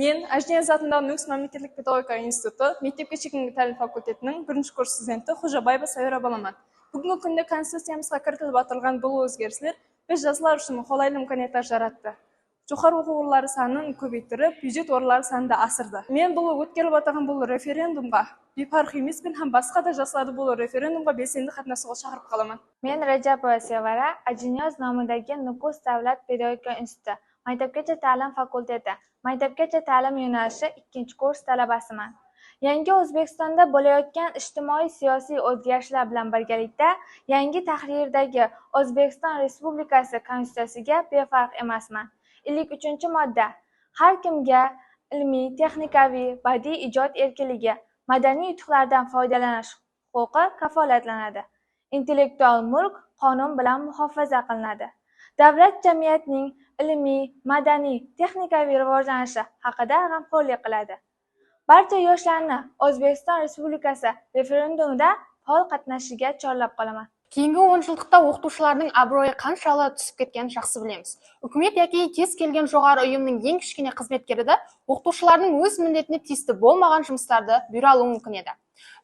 мен ажниязов атындағы нукс мемлекеттік педагогика институты мектепке шейінгі тәлім факультетінің бірінші курс студенті қожабаева сәуира баламан бүгінгі күнде конституциямызға кіргізіліп отырған бұл өзгерістер біз жазылар үшін қолайлы имканияттар жаратты. Жоғары оқу орындары санын көбейтіріп бюджет орлары санын да асырды. Мен бұл өткеліп отырған бұл референдумға бейпарық емеспін һәм басқа да жастарды бұл референдумға белсенді қатынасуға шақырып қаламын. Men Rajabova Sevara, Ajinyoz nomidagi Nukus davlat pedagogika instituti maktabgacha ta'lim fakulteti maktabgacha ta'lim yo'nalishi ikkinchi kurs talabasiman. Yangi O'zbekistonda bo'layotgan ijtimoiy-siyosiy o'zgarishlar bilan birgalikda yangi tahrirdagi O'zbekiston Respublikasi Konstitutsiyasiga befarq emasman. 53-modda har kimga ilmiy, texnikaviy, badiiy ijod erkinligi, madaniy yutuqlardan foydalanish huquqi kafolatlanadi. Intellektual mulk qonun bilan muhofaza qilinadi. Davlat jamiyatning ilmiy, madaniy, texnikaviy rivojlanishi haqida g'amxo'rlik qiladi. Barcha yoshlarni O'zbekiston Respublikasi referendumida faol qatnashishiga chorlab qolaman. кейінгі онжылдықта o'qituvchilarning obro'yi qanchalar tushib ketganini yaxshi bilamiz hukumat yoki kez kelgan жоғары ұйымның ең кішкене қызметкері де оқытушылардың өз міндетіне тиісті болмаған жұмыстарды бұйыра алуы мүмкін еді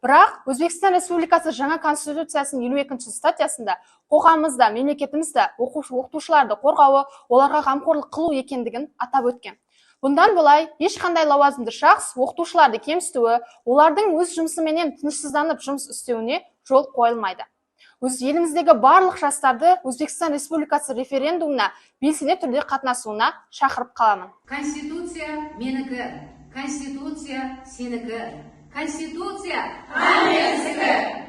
бірақ өзбекстан республикасы жаңа конституциясының елу екінші статьясында қоғамымызда мемлекетімізде оқушы оқытушыларды қорғауы оларға қамқорлық қылу екендігін атап өткен. Бұндан былай ешқандай лауазымды шахс оқытушыларды кемсітуі олардың өз жұмысыменен тынышсызданып жұмыс істеуіне жол қойылмайды. Өз еліміздегі барлық жастарды өзбекстан республикасы референдумына белсене түрде қатынасуына шақырып қаламын. Конституция менікі, Конституция сенікі. Конституция! Аминске!